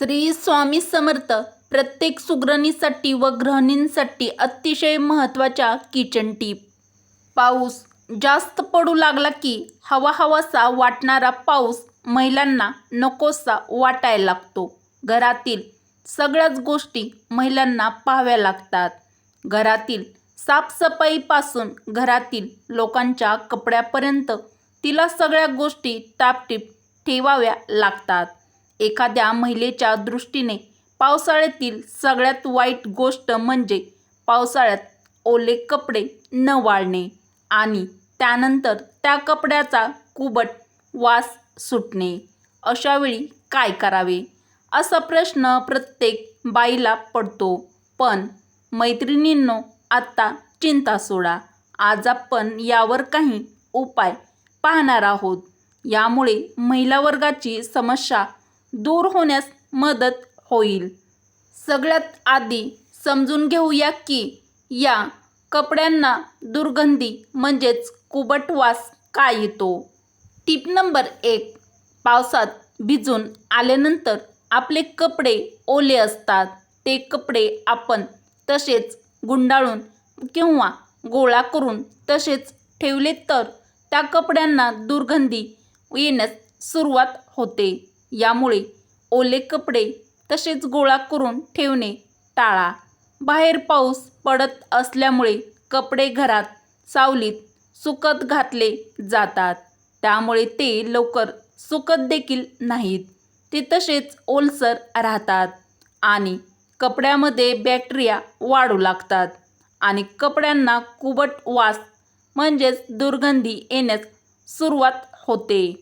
श्री स्वामी समर्थ प्रत्येक सुगरणीसाठी व ग्रहणींसाठी अतिशय महत्त्वाच्या किचन टीप पाऊस जास्त पडू लागला की हवा हवासा वाटणारा पाऊस महिलांना नकोसा वाटायला लागतो. घरातील सगळ्याच गोष्टी महिलांना पाहाव्या लागतात. घरातील साफसफाईपासून घरातील लोकांच्या कपड्यापर्यंत तिला सगळ्या गोष्टी टापटीप ठेवाव्या लागतात. एखाद्या महिलेच्या दृष्टीने पावसाळ्यातील सगळ्यात वाईट गोष्ट म्हणजे पावसाळ्यात ओले कपडे न वाळणे आणि त्यानंतर त्या कपड्याचा कुबट वास सुटणे. अशावेळी काय करावे? असा प्रश्न प्रत्येक बाईला पडतो. पण मैत्रिणींनो आत्ता चिंता सोडा. आज आपण यावर काही उपाय पाहणार आहोत. यामुळे महिला वर्गाची समस्या दूर होण्यास मदत होईल. सगळ्यात आधी समजून घेऊया की या कपड्यांना दुर्गंधी म्हणजेच कुबट वास का येतो? टीप नंबर एक पावसात भिजून आल्यानंतर आपले कपडे ओले असतात. ते कपडे आपण तसेच गुंडाळून किंवा गोळा करून तसेच ठेवले तर त्या कपड्यांना दुर्गंधी येण्यास सुरुवात होते. यामुळे ओले कपडे तसेच गोळा करून ठेवणे टाळा. बाहेर पाऊस पडत असल्यामुळे कपडे घरात सावलीत सुकत घातले जातात. त्यामुळे ते लवकर सुकत देखील नाहीत. ते तसेच ओलसर राहतात आणि कपड्यामध्ये बॅक्टेरिया वाढू लागतात आणि कपड्यांना कुबट वास म्हणजेच दुर्गंधी येण्यास सुरुवात होते.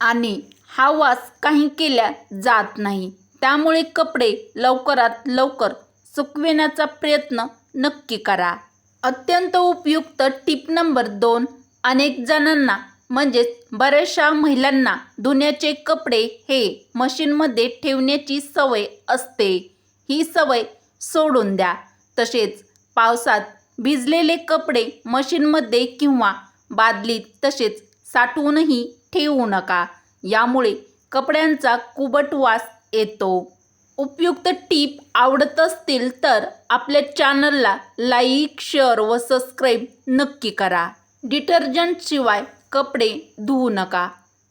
आणि हा वास काही केल्या जात नाही. त्यामुळे कपडे लवकरात लवकर सुकविण्याचा प्रयत्न नक्की करा. अत्यंत उपयुक्त टीप नंबर दोन. अनेक जणांना म्हणजेच बऱ्याचशा महिलांना धुण्याचे कपडे हे मशीनमध्ये ठेवण्याची सवय असते. ही सवय सोडून द्या. तसेच पावसात भिजलेले कपडे मशीनमध्ये किंवा बादलीत तसेच साठवूनही ठेवू नका. यामुळे कपड्यांचा कुबट वास येतो. उपयुक्त टीप आवडत असतील तर आपल्या चॅनलला लाईक शेअर व सबस्क्राईब नक्की करा. डिटर्जंटशिवाय कपडे धुवू नका.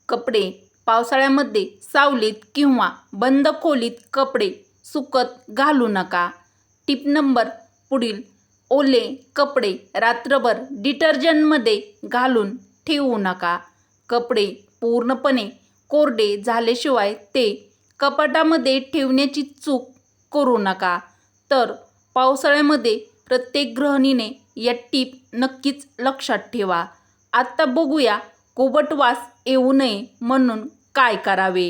कपडे पावसाळ्यामध्ये सावलीत किंवा बंद खोलीत कपडे सुकत घालू नका. टीप नंबर पुढील. ओले कपडे रात्रभर डिटर्जंटमध्ये घालून ठेवू नका. कपडे पूर्णपणे कोरडे झाल्याशिवाय ते कपाटामध्ये ठेवण्याची चूक करू नका. तर पावसाळ्यामध्ये प्रत्येक गृहिणीने या टीप नक्कीच लक्षात ठेवा. आत्ता बघूया कोबट वास येऊ नये म्हणून काय करावे.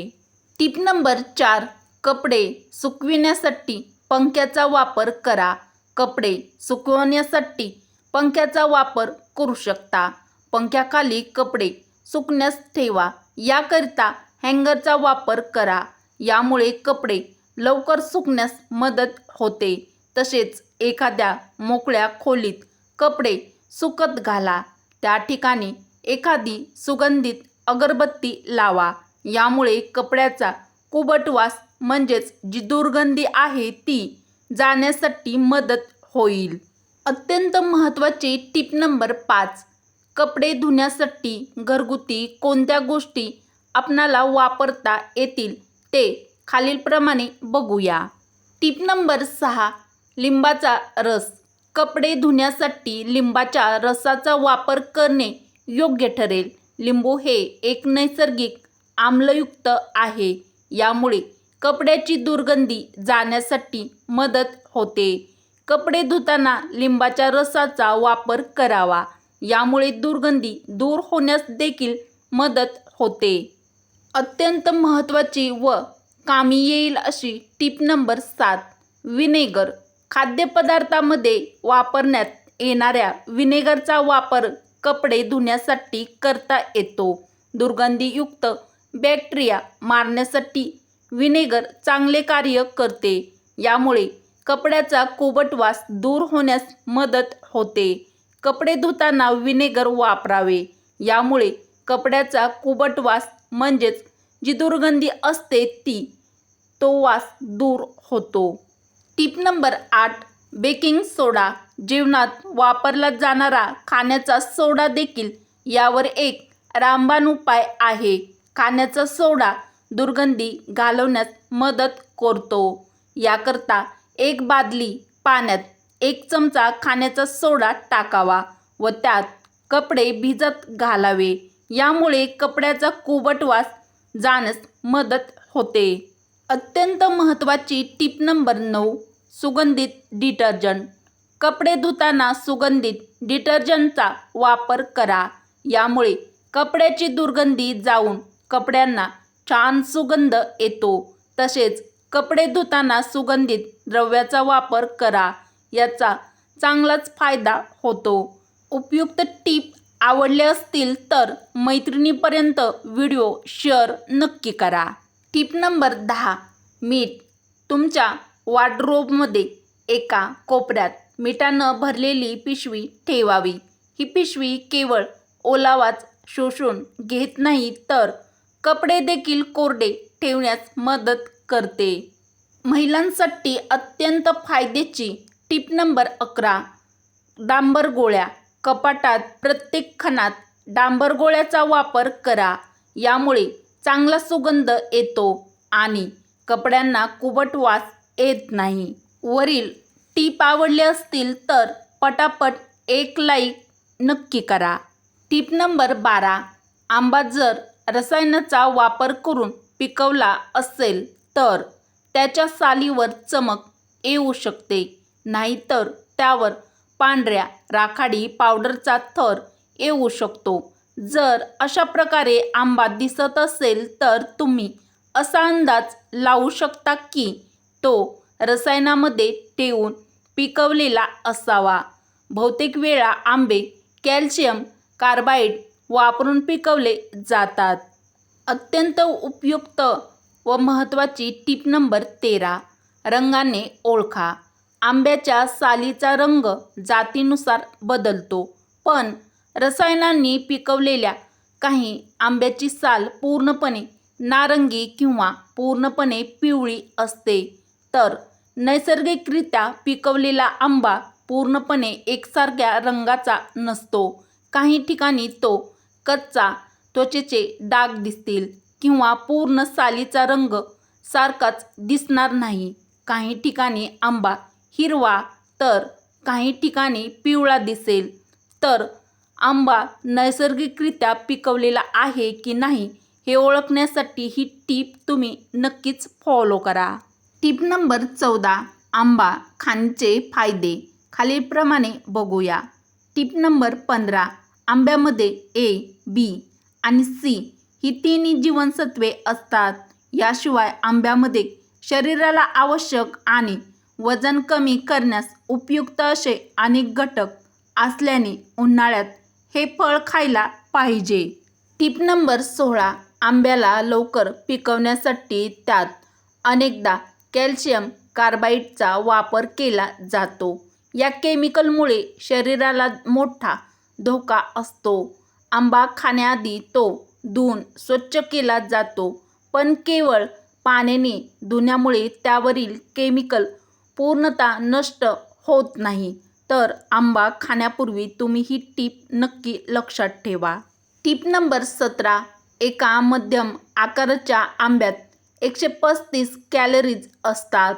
टीप नंबर चार कपडे सुकविण्यासाठी पंख्याचा वापर करा. कपडे सुकवण्यासाठी पंख्याचा वापर करू शकता. पंख्याखाली कपडे सुकण्यास ठेवा. याकरिता हँगरचा वापर करा. यामुळे कपडे लवकर सुकण्यास मदत होते. तसेच एखाद्या मोकळ्या खोलीत कपडे सुकत घाला. त्या ठिकाणी एखादी सुगंधित अगरबत्ती लावा. यामुळे कपड्याचा कुबटवास म्हणजेच जी दुर्गंधी आहे ती जाण्यासाठी मदत होईल. अत्यंत महत्त्वाची टीप नंबर पाच. कपडे धुण्यासाठी घरगुती कोणत्या गोष्टी आपणाला वापरता येतील ते खालीलप्रमाणे बघूया. टीप नंबर सहा लिंबाचा रस. कपडे धुण्यासाठी लिंबाच्या रसाचा वापर करणे योग्य ठरेल. लिंबू हे एक नैसर्गिक आम्लयुक्त आहे. यामुळे कपड्याची दुर्गंधी जाण्यासाठी मदत होते. कपडे धुताना लिंबाच्या रसाचा वापर करावा. यामुळे दुर्गंधी दूर होण्यास देखील मदत होते. अत्यंत महत्त्वाची व कामी येईल अशी टीप नंबर सात विनेगर. खाद्यपदार्थामध्ये वापरण्यात येणाऱ्या विनेगरचा वापर कपडे धुण्यासाठी करता येतो. दुर्गंधीयुक्त बॅक्टेरिया मारण्यासाठी विनेगर चांगले कार्य करते. यामुळे कपड्याचा कोबट वास दूर होण्यास मदत होते. कपडे धुताना विनेगर वापरावे. यामुळे कपड्याचा कुबट वास म्हणजेच जी दुर्गंधी असते ती तो वास दूर होतो. टिप नंबर आठ बेकिंग सोडा. जीवनात वापरला जाणारा खाण्याचा सोडा देखील यावर एक रामबाण उपाय आहे. खाण्याचा सोडा दुर्गंधी घालवण्यास मदत करतो. याकरता एक बादली पाण्यात एक चमचा खाण्याचा सोडा टाकावा व त्यात कपडे भिजत घालावे. यामुळे कपड्याचा कुबटवास जाण्यास मदत होते. अत्यंत महत्त्वाची टीप नंबर नऊ सुगंधित डिटर्जंट. कपडे धुताना सुगंधित डिटर्जंटचा वापर करा. यामुळे कपड्याची दुर्गंधी जाऊन कपड्यांना छान सुगंध येतो. तसेच कपडे धुताना सुगंधित द्रव्याचा वापर करा. याचा चांगलाच फायदा होतो. उपयुक्त टीप आवडले असतील तर मैत्रिणीपर्यंत व्हिडिओ शेअर नक्की करा. टीप नंबर दहा मीठ. तुमच्या वार्डरोबमध्ये एका कोपऱ्यात मिठानं भरलेली पिशवी ठेवावी. ही पिशवी केवळ ओलावाच शोषून घेत नाही तर कपडे देखील कोरडे ठेवण्यास मदत करते. महिलांसाठी अत्यंत फायद्याची टिप नंबर अकरा डांबर गोळ्या. कपाटात प्रत्येक खणात डांबर गोळ्याचा वापर करा. यामुळे चांगला सुगंध येतो आणि कपड्यांना कुबट वास येत नाही. वरील टीप आवडले असतील तर पटापट एक लाईक नक्की करा. टीप नंबर बारा आंबा जर रसायनाचा वापर करून पिकवला असेल तर त्याच्या सालीवर चमक येऊ शकते. नाहीतर त्यावर पांढऱ्या राखाडी पावडरचा थर येऊ शकतो. जर अशा प्रकारे आंबा दिसत असेल तर तुम्ही असा अंदाज लावू शकता की तो रसायनामध्ये ठेवून पिकवलेला असावा. बहुतेक वेळा आंबे कॅल्शियम कार्बाईड वापरून पिकवले जातात. अत्यंत उपयुक्त व महत्त्वाची टीप नंबर तेरा रंगाने ओळखा. आंब्याच्या सालीचा रंग जातीनुसार बदलतो पण रसायनांनी पिकवलेल्या काही आंब्याची साल पूर्णपणे नारंगी किंवा पूर्णपणे पिवळी असते. तर नैसर्गिकरित्या पिकवलेला आंबा पूर्णपणे एकसारख्या रंगाचा नसतो. काही ठिकाणी तो कच्चा त्वचेचे डाग दिसतील किंवा पूर्ण सालीचा रंग सारखाच दिसणार नाही. काही ठिकाणी आंबा हिरवा तर काही ठिकाणी पिवळा दिसेल. तर आंबा नैसर्गिकरित्या पिकवलेला आहे की नाही हे ओळखण्यासाठी ही टीप तुम्ही नक्कीच फॉलो करा. टीप नंबर चौदा आंबा खाण्याचे फायदे खालीलप्रमाणे बघूया. टीप नंबर पंधरा आंब्यामध्ये ए बी आणि सी ही तिन्ही जीवनसत्वे असतात. याशिवाय आंब्यामध्ये शरीराला आवश्यक आणि वजन कमी करण्यास उपयुक्त असे अनेक घटक असल्याने उन्हाळ्यात हे फळ खायला पाहिजे. टिप नंबर सोळा. आंब्याला लवकर पिकवण्यासाठी त्यात अनेकदा कॅल्शियम कार्बाईडचा वापर केला जातो. या केमिकलमुळे शरीराला मोठा धोका असतो. आंबा खाण्याआधी तो धुवून स्वच्छ केला जातो पण केवळ पाण्याने धुण्यामुळे त्यावरील केमिकल पूर्णतः नष्ट होत नाही. तर आंबा खाण्यापूर्वी तुम्ही ही टीप नक्की लक्षात ठेवा. टीप नंबर सतरा एका मध्यम आकाराच्या आंब्यात एकशे पस्तीस कॅलरीज असतात.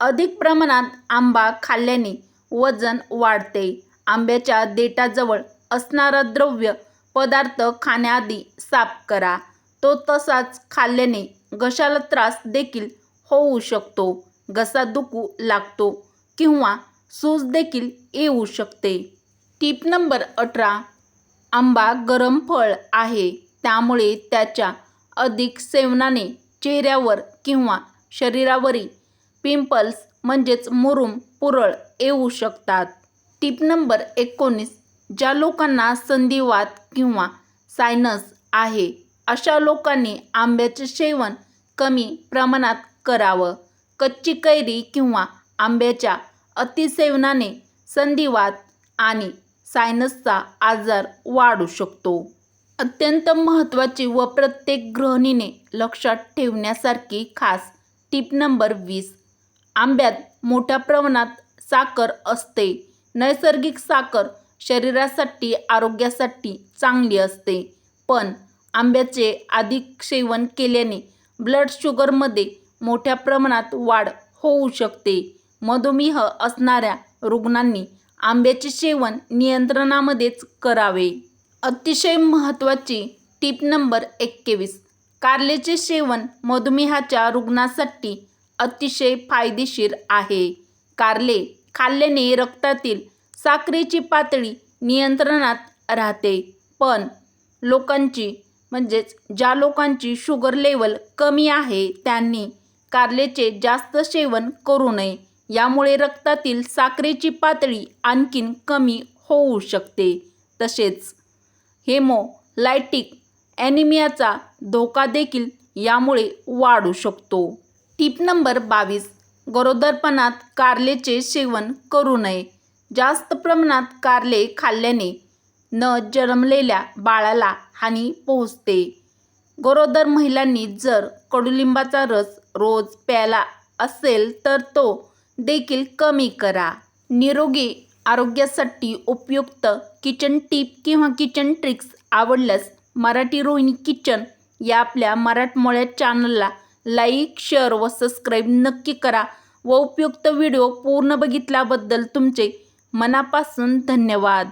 अधिक प्रमाणात आंबा खाल्ल्याने वजन वाढते. आंब्याच्या देठाजवळ असणारा द्रव्य पदार्थ खाण्याआधी साफ करा. तो तसाच खाल्ल्याने घशाला त्रास देखील होऊ शकतो. घसा दुखू लागतो किंवा सूज देखील येऊ शकते. टीप नंबर अठरा आंबा गरम फळ आहे त्यामुळे त्याच्या अधिक सेवनाने चेहऱ्यावर किंवा शरीरावरील पिंपल्स म्हणजेच मुरुम पुरळ येऊ शकतात. टीप नंबर एकोणीस ज्या लोकांना संधिवात किंवा सायनस आहे अशा लोकांनी आंब्याचे सेवन कमी प्रमाणात करावं. कच्ची कैरी किंवा आंब्याच्या अतिसेवनाने संधिवात आणि सायनसचा आजार वाढू शकतो. अत्यंत महत्त्वाची व प्रत्येक गृहिणीने लक्षात ठेवण्यासारखी खास टिप नंबर वीस. आंब्यात मोठ्या प्रमाणात साखर असते. नैसर्गिक साखर शरीरासाठी आरोग्यासाठी चांगली असते. पण आंब्याचे अधिक सेवन केल्याने ब्लड शुगरमध्ये मोठ्या प्रमाणात वाढ होऊ शकते. मधुमेह असणाऱ्या रुग्णांनी आंब्याचे सेवन नियंत्रणामध्येच करावे. अतिशय महत्त्वाची टीप नंबर एक्केवीस कारलेचे सेवन मधुमेहाच्या रुग्णासाठी अतिशय फायदेशीर आहे. कारले खाल्ल्याने रक्तातील साखरेची पातळी नियंत्रणात राहते. पण लोकांची म्हणजेच ज्या लोकांची शुगर लेवल कमी आहे त्यांनी कारल्याचे जास्त सेवन करू नये. यामुळे रक्तातील साखरेची पातळी आणखीन कमी होऊ शकते. तसेच हेमोलायटिक ॲनिमियाचा धोका देखील यामुळे वाढू शकतो. टीप नंबर बावीस. गरोदरपणात कारलेचे सेवन करू नये. जास्त प्रमाणात कारले खाल्ल्याने न जन्मलेल्या बाळाला हानी पोहोचते. गरोदर महिलांनी जर कडुलिंबाचा रस रोज प्यायला असेल तर तो देखील कमी करा. निरोगी आरोग्यासाठी उपयुक्त किचन टीप किंवा किचन ट्रिक्स आवडल्यास मराठी रोहिणी किचन या आपल्या मराठमोळ्या चॅनलला लाईक शेअर व सबस्क्राईब नक्की करा व उपयुक्त व्हिडिओ पूर्ण बघितल्याबद्दल तुमचे मनापासून धन्यवाद.